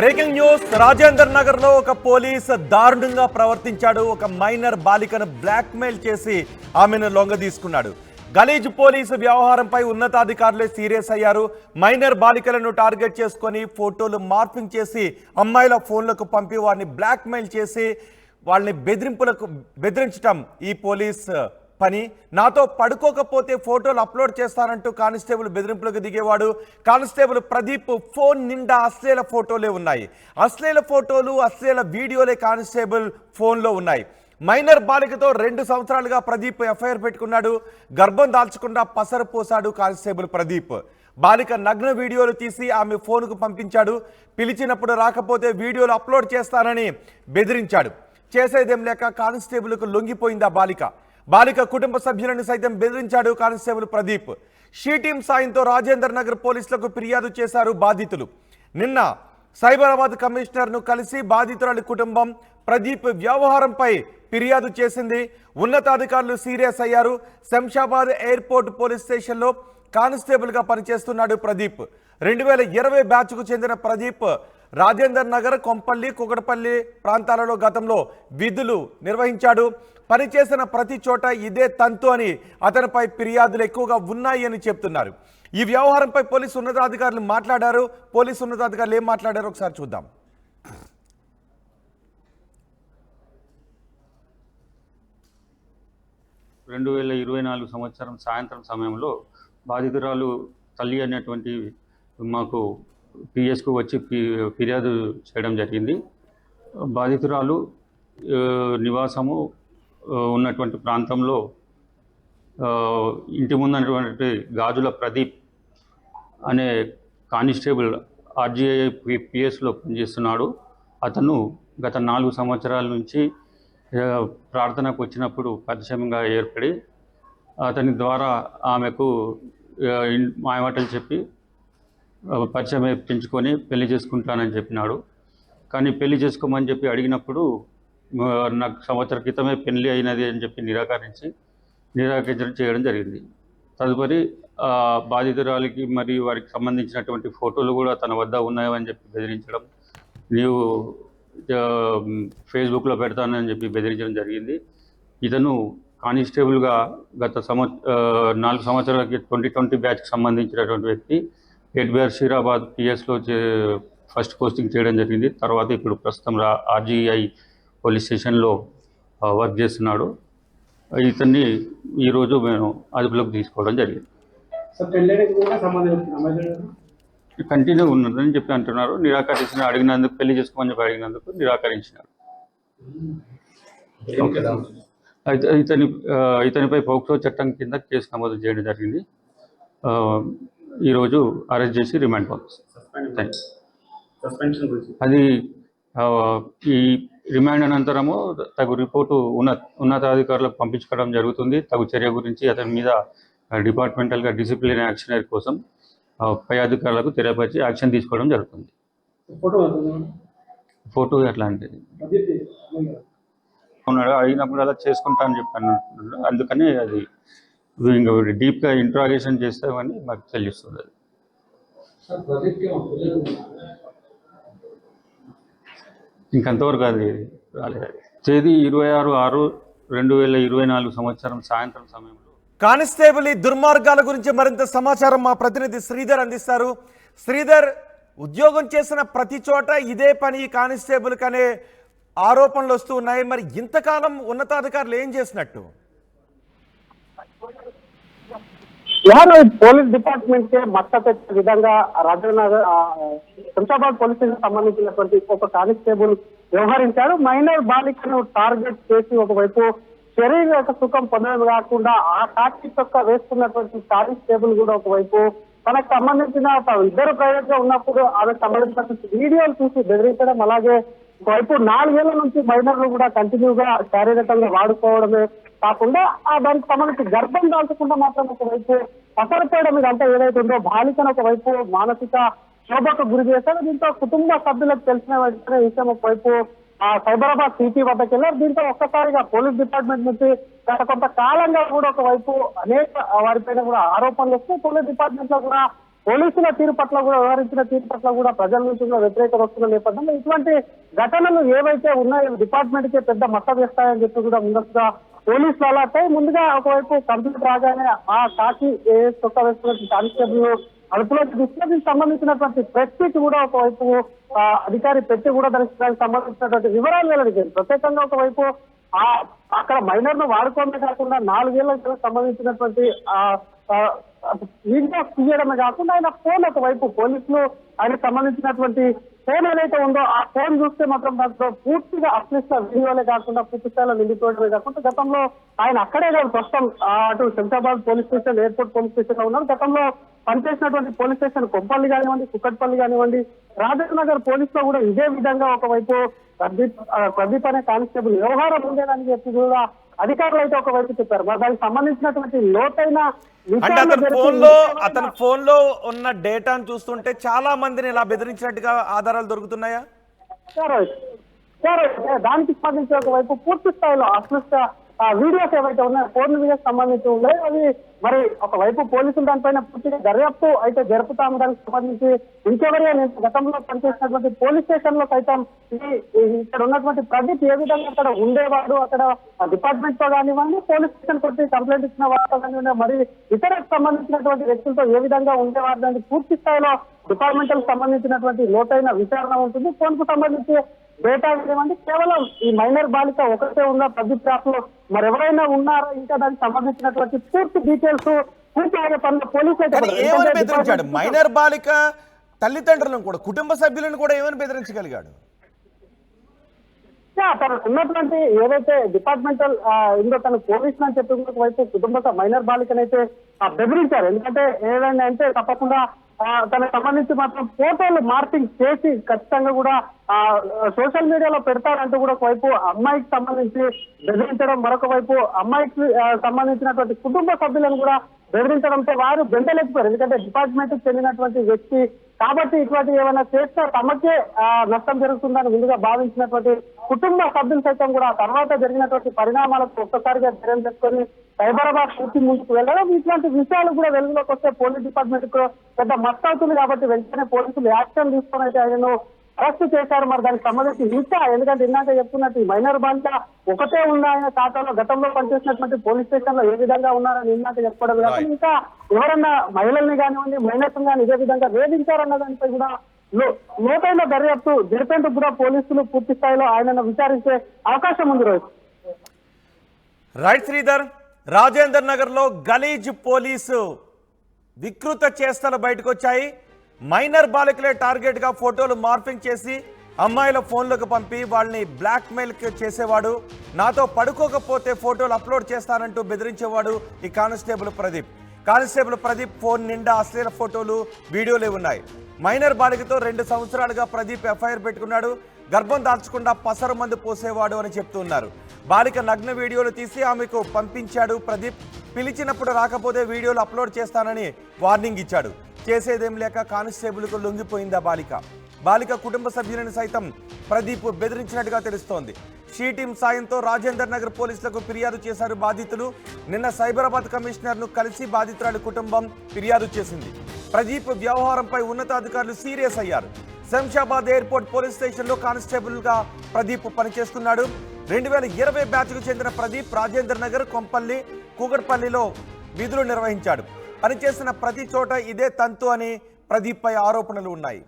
Breaking news. Rajender నగర్లో ఒక police దారుణంగా ప్రవర్తించాడు. ఒక మైనర్ బాలికను బ్లాక్మెయిల్ చేసి ఆమెను లొంగ తీసుకున్నాడు. గలీజ్ పోలీసు వ్యవహారంపై ఉన్నతాధికారులే సీరియస్ అయ్యారు. మైనర్ బాలికలను టార్గెట్ చేసుకొని ఫోటోలు మార్పింగ్ చేసి అమ్మాయిల ఫోన్లకు పంపి వారిని బ్లాక్మెయిల్ చేసి వాళ్ళని బెదిరింపులకు బెదిరించటం ఈ పోలీస్ పని. నాతో పడుకోకపోతే ఫోటోలు అప్లోడ్ చేస్తానంటూ కానిస్టేబుల్ బెదిరింపులకు దిగేవాడు. కానిస్టేబుల్ ప్రదీప్ ఫోన్ నిండా అశ్లీల ఫోటోలే ఉన్నాయి. అశ్లీల ఫోటోలు అశ్లీల వీడియోలే కానిస్టేబుల్ ఫోన్లో ఉన్నాయి. మైనర్ బాలికతో రెండు సంవత్సరాలుగా ప్రదీప్ ఎఫ్ఐఆర్ పెట్టుకున్నాడు. గర్భం దాల్చకుండా పసరు పోసాడు కానిస్టేబుల్ ప్రదీప్. బాలిక నగ్న వీడియోలు తీసి ఆమె ఫోన్కు పంపించాడు. పిలిచినప్పుడు రాకపోతే వీడియోలు అప్లోడ్ చేస్తానని బెదిరించాడు. చేసేదేం లేక కానిస్టేబుల్కు లొంగిపోయింది ఆ బాలిక. బాలిక కుటుంబ సభ్యులను సైతం బెదిరించాడు కానిస్టేబుల్ ప్రదీప్. షీ టీం సాయంతో రాజేందర్ నగర్ పోలీసులకు ఫిర్యాదు చేశారు బాధితులు. నిన్న సైబరాబాద్ కమిషనర్ను కలిసి బాధితురాలి కుటుంబం ప్రదీప్ వ్యవహారంపై ఫిర్యాదు చేసింది. ఉన్నతాధికారులు సీరియస్ అయ్యారు. శంషాబాద్ ఎయిర్పోర్ట్ పోలీస్ స్టేషన్లో కానిస్టేబుల్గా పనిచేస్తున్నాడు ప్రదీప్. రెండు వేల ఇరవై బ్యాచ్కు చెందిన ప్రదీప్ రాజేందర్ నగర్ కొంపల్లి కుకటపల్లి ప్రాంతాలలో గతంలో విధులు నిర్వహించాడు. పనిచేసిన ప్రతి చోట ఇదే తంతు అని అతనిపై ఫిర్యాదులు ఎక్కువగా ఉన్నాయి అని చెప్తున్నారు. ఈ వ్యవహారంపై పోలీసు ఉన్నతాధికారులు మాట్లాడారు. పోలీసు ఉన్నతాధికారులు ఏం మాట్లాడారు ఒకసారి చూద్దాం. రెండు వేల ఇరవై నాలుగు సంవత్సరం సాయంత్రం సమయంలో బాధితురాలు తల్లి అనేటువంటి మాకు పిఎస్కు వచ్చి ఫిర్యాదు చేయడం జరిగింది. బాధితురాలు నివాసము ఉన్నటువంటి ప్రాంతంలో ఇంటి ముందున్నటువంటి గాజుల ప్రదీప్ అనే కానిస్టేబుల్ ఆర్జీఐ పిఎస్లో పనిచేస్తున్నాడు. అతను గత నాలుగు సంవత్సరాల నుంచి ప్రార్థనకు వచ్చినప్పుడు పరిచయంగా ఏర్పడి అతని ద్వారా ఆమెకు మాయమాటలు చెప్పి పరిచయం పెంచుకొని పెళ్ళి చేసుకుంటానని చెప్పినాడు. కానీ పెళ్ళి చేసుకోమని చెప్పి అడిగినప్పుడు నాకు సంవత్సర క్రితమే పెళ్ళి అయినది అని చెప్పి నిరాకరించి నిరాకరించడం చేయడం జరిగింది. తదుపరి బాధితురాలికి మరియు వారికి సంబంధించినటువంటి ఫోటోలు కూడా తన వద్ద ఉన్నాయని చెప్పి బెదిరించడం నీవు ఫేస్బుక్లో పెడతానని చెప్పి బెదిరించడం జరిగింది. ఇతను కానిస్టేబుల్గా గత సంవత్ నాలుగు సంవత్సరాలకి ట్వంటీ ట్వంటీ బ్యాచ్కి సంబంధించినటువంటి వ్యక్తి. ఎడ్బిఆర్ షీరాబాద్ పిఎస్లో ఫస్ట్ పోస్టింగ్ చేయడం జరిగింది. తర్వాత ఇప్పుడు ప్రస్తుతం రా ఆర్జీఐ పోలీస్ స్టేషన్లో వర్క్ చేస్తున్నాడు. ఇతన్ని ఈరోజు మేము అదుపులోకి తీసుకోవడం జరిగింది. కంటిన్యూ ఉన్నదని చెప్పి అంటున్నారు. నిరాకరించిన అడిగినందుకు పెళ్ళి చేసుకోమని చెప్పి అడిగినందుకు నిరాకరించినారు. అయితే ఇతని ఇతనిపై పోక్సో చట్టం కింద కేసు నమోదు చేయడం జరిగింది. ఆ, ఈరోజు అరెస్ట్ చేసి రిమాండ్ పంపిస్తాం అది ఈ రిమాండ్ అనంతరము తగు రిపోర్టు ఉన్న ఉన్నతాధికారులకు పంపించుకోవడం జరుగుతుంది. తగు చర్య గురించి అతని మీద డిపార్ట్మెంటల్గా డిసిప్లిన్ యాక్షన్ కోసం పై అధికారులకు తెలియపరిచి యాక్షన్ తీసుకోవడం జరుగుతుంది. ఫోటో ప్రదీప్ ఉన్నాడు. అడిగినప్పుడు అలా చేసుకుంటా అని చెప్పాను. అందుకని అది ఇంకా డీప్గా ఇంట్రాగేషన్ చేస్తామని మాకు తెలుస్తుంది అది. ఇంకంతవరకు అది రాలేదు. తేదీ ఇరవై ఆరు ఆరు రెండు వేల ఇరవై నాలుగు సంవత్సరం సాయంత్రం సమయంలో. కానిస్టేబుల్ ఈ దుర్మార్గాల గురించి మరింత సమాచారం మా ప్రతినిధి శ్రీధర్ అందిస్తారు. శ్రీధర్ ఉద్యోగం చేసిన ప్రతి చోట ఇదే పని ఈ కానిస్టేబుల్ అనే ఆరోపణలు వస్తూ ఉన్నాయి. మరి ఇంతకాలం ఉన్నతాధికారులు ఏం చేసినట్టు? యారు పోలీస్ డిపార్ట్మెంట్ కే మచ్చ తెచ్చే విధంగా రాజనగర్ శంషాబాద్ పోలీస్ స్టేషన్ సంబంధించినటువంటి ఒక కానిస్టేబుల్ వ్యవహరించారు. మైనర్ బాలికను టార్గెట్ చేసి ఒకవైపు శరీర సుఖం పొందడం కాకుండా ఆ టాక్టిక్ యొక్క వేసుకున్నటువంటి కానిస్టేబుల్ కూడా ఒకవైపు తనకు సంబంధించిన త- ఇద్దరు ప్రైవేట్గా ఉన్నప్పుడు ఆమెకు సంబంధించినటువంటి వీడియోలు చూసి బెదిరించడం అలాగే ఒకవైపు నాలుగేళ్ళ నుంచి మైనర్లు కూడా కంటిన్యూగా శారీరకంగా వాడుకోవడమే కాకుండా ఆ దానికి సంబంధించి గర్భం దాల్చకుండా మాత్రం ఒకవైపు పసరపోయడం ఇదంతా ఏదైతే ఉందో బాలికను ఒకవైపు మానసిక శోభకు గురి చేశారు దీంతో కుటుంబ సభ్యులకు తెలిసిన వెంటనే విషయం ఒకవైపు ఆ సైబరాబాద్ సిటీ వద్దకు వెళ్ళారు. దీంతో ఒక్కసారిగా పోలీస్ డిపార్ట్మెంట్ నుంచి గత కొంత కాలంగా కూడా ఒకవైపు అనేక వారిపైన కూడా ఆరోపణలు వస్తూ పోలీస్ డిపార్ట్మెంట్లో కూడా పోలీసుల తీరు పట్ల కూడా వ్యవహరించిన తీరు పట్ల కూడా ప్రజల నుంచి కూడా వ్యతిరేకత వస్తున్న నేపథ్యంలో ఇటువంటి ఘటనలు ఏవైతే ఉన్నాయో డిపార్ట్మెంట్కే పెద్ద మట్ట వేస్తాయని చెప్పి కూడా ముందస్తుగా పోలీసులు అలాంటి ముందుగా ఒకవైపు కంప్లీట్ రాగానే ఆ కాకి ఏ చొక్క వేసుకున్న కానిస్టేబుల్ అదుపులో తీసుకుని సంబంధించినటువంటి ప్రెస్ మీట్ కూడా ఒకవైపు అధికారి పెట్టి కూడా దానికి సంబంధించినటువంటి వివరాలు వెల్లడించారు. ప్రత్యేకంగా ఒకవైపు ఆ అక్కడ మైనర్ను వాడుకోవడమే కాకుండా నాలుగేళ్ళకు సంబంధించినటువంటి ఆ వీడియోస్ తీయడమే కాకుండా ఆయన ఫోన్ ఒకవైపు పోలీసులు ఆయనకు సంబంధించినటువంటి ఫోన్ ఏదైతే ఉందో ఆ ఫోన్ చూస్తే మాత్రం దాంట్లో పూర్తిగా అక్లిష్ట వీడియోలే కాకుండా పూర్తి స్థాయిలో నిండిపోవడమే కాకుండా గతంలో ఆయన అక్కడే కాదు ప్రస్తుతం అటు Shamshabad police station airport police స్టేషన్లో ఉన్నారు. గతంలో పనిచేసినటువంటి పోలీస్ స్టేషన్ కొప్పల్లి కానివ్వండి కుక్కట్పల్లి కానివ్వండి రాజేంద్ర నగర్ పోలీస్లో కూడా ఇదే విధంగా ఒకవైపు ప్రదీప్ ప్రదీప్ అనే కానిస్టేబుల్ వ్యవహారం ఉండేదని చెప్పి కూడా అధికారులు అయితే ఒకవైపు చెప్పారు. మరి దానికి సంబంధించినటువంటి లోతైన అంటే అతని ఫోన్లో అతని ఫోన్లో ఉన్న డేటాను చూస్తుంటే చాలా మందిని ఇలా బెదిరించినట్టుగా ఆధారాలు దొరుకుతున్నాయా? సరే సరే దానికి సంబంధించి ఒకవైపు పూర్తి స్థాయిలో అసృష్ట ఆ వీడియోస్ ఏవైతే ఉన్నాయో ఫోన్ వీడియోస్ సంబంధించి ఉన్నాయి అవి మరి ఒకవైపు పోలీసులు దానిపైన పూర్తిగా దర్యాప్తు అయితే జరుపుతాము. దానికి సంబంధించి ఇంకెవరైనా గతంలో పనిచేసినటువంటి పోలీస్ స్టేషన్లో సైతం ఇక్కడ ఉన్నటువంటి ప్రదీప్ ఏ విధంగా అక్కడ ఉండేవాడు అక్కడ డిపార్ట్మెంట్తో కానివ్వండి పోలీస్ స్టేషన్ కొట్టి కంప్లైంట్ ఇచ్చిన వారితో కానివ్వండి మరి ఇతర సంబంధించినటువంటి వ్యక్తులతో ఏ విధంగా ఉండేవారు దానికి పూర్తి స్థాయిలో డిపార్ట్మెంటల్ సంబంధించినటువంటి లోతైన విచారణ ఉంటుంది. ఫోన్కు సంబంధించి డేటా ఏమంటే కేవలం ఈ మైనర్ బాలిక ఒకటే ఉందా ప్రదీప్ ట్రాప్లో మరి ఎవరైనా ఉన్నారా? ఇంకా దానికి సంబంధించినటువంటి పూర్తి డీటెయిల్స్ ఏమని బెదిరించాడు? మైనర్ బాలిక తల్లిదండ్రులను కూడా కుటుంబ సభ్యులను కూడా ఏమని బెదిరించగలిగాడు? తను ఉన్నటువంటి ఏదైతే డిపార్ట్మెంటల్ ఇందులో తను పోలీసులు అని చెప్పి వైపు కుటుంబ మైనర్ బాలికనైతే బెదిరించారు. ఎందుకంటే ఏదైనా అంటే తప్పకుండా తనకు సంబంధించి మాత్రం ఫోటోలు మార్పింగ్ చేసి ఖచ్చితంగా కూడా ఆ సోషల్ మీడియాలో పెడతారంటూ కూడా ఒకవైపు అమ్మాయికి సంబంధించి బెదిరించడం మరొక వైపు అమ్మాయికి సంబంధించినటువంటి కుటుంబ సభ్యులను కూడా బెదిరించడంతో వారు గంటలేకపోయారు ఎందుకంటే డిపార్ట్మెంట్కి చెందినటువంటి వ్యక్తి కాబట్టి ఇటువంటి ఏమైనా చేస్తే తమకే నష్టం జరుగుతుందని ముందుగా భావించినటువంటి కుటుంబ సభ్యులు సైతం కూడా తర్వాత జరిగినటువంటి పరిణామాలకు ఒక్కసారిగా ధైర్యం తెచ్చుకొని సైబరాబాద్ పూర్తి ముందుకు వెళ్ళడం ఇట్లాంటి విషయాలు కూడా వెలుగులోకి వస్తే పోలీస్ డిపార్ట్మెంట్కు పెద్ద మస్తు అవుతుంది కాబట్టి వెంటనే పోలీసులు యాక్షన్ తీసుకొని అయితే ఆయనను అరెస్ట్ చేశారు మరి దానికి సంబంధించి ఇంకా ఎందుకంటే ఇందాక చెప్తున్నట్టు ఈ మైనర్ బాలిక ఒకటే ఉన్న ఆయన ఖాతాలో గతంలో పనిచేసినటువంటి పోలీస్ స్టేషన్లో ఏ విధంగా ఉన్నారని ఇందాక చెప్పడం Right. ఇంకా ఎవరన్నా మహిళల్ని కానివ్వండి మైనర్స్ కానీ ఇదే విధంగా వేధించారన్న దానిపై కూడా లో- లోతైన దర్యాప్తు జరిపేందుకు కూడా పోలీసులు పూర్తి స్థాయిలో ఆయనను విచారించే అవకాశం ఉంది రోజు రైట్ శ్రీధర్. రాజేందర్ నగర్లో గలీజ్ పోలీసు వికృత చేష్టలు బయటకు వచ్చాయి మైనర్ బాలికలే టార్గెట్గా ఫోటోలు మార్పింగ్ చేసి అమ్మాయిల ఫోన్లకు పంపి వాళ్ళని బ్లాక్మెయిల్ చేసేవాడు. నాతో పడుకోకపోతే ఫోటోలు అప్లోడ్ చేస్తానంటూ బెదిరించేవాడు ఈ constable Pradeep. Constable Pradeep phone నిండా అశ్లీల ఫోటోలు వీడియోలే ఉన్నాయి. మైనర్ బాలికతో రెండు సంవత్సరాలుగా ప్రదీప్ ఎఫ్ఐఆర్ పెట్టుకున్నాడు. గర్భం దాల్చకుండా పసరు మందు పోసేవాడు అని చెప్తున్నారు. బాలిక నగ్న వీడియోలు తీసి ఆమెకు పంపించాడు ప్రదీప్. పిలిచినప్పుడు రాకపోతే వీడియోలు అప్లోడ్ చేస్తానని వార్నింగ్ ఇచ్చాడు. చేసేదేం లేక కానిస్టేబుల్కు లొంగిపోయింది ఆ బాలిక? బాలిక కుటుంబ సభ్యులను సైతం ప్రదీప్ బెదిరించినట్టుగా తెలుస్తోంది. షీ టీం సాయంతో రాజేందర్ నగర్ పోలీసులకు ఫిర్యాదు చేశారు బాధితులు. నిన్న సైబరాబాద్ కమిషనర్ను కలిసి బాధితురాలి కుటుంబం ఫిర్యాదు చేసింది. ప్రదీప్ వ్యవహారంపై ఉన్నతాధికారులు సీరియస్ అయ్యారు. శంషాబాద్ ఎయిర్పోర్ట్ పోలీస్ స్టేషన్లో కానిస్టేబుల్గా ప్రదీప్ పనిచేస్తున్నాడు. రెండు వేల ఇరవై బ్యాచ్కు చెందిన ప్రదీప్ రాజేందర్ నగర్ కొంపల్లి కూకట్పల్లిలో విధులు నిర్వహించాడు. పనిచేసిన ప్రతి చోట ఇదే తంతు అని ప్రదీప్పై ఆరోపణలు ఉన్నాయి.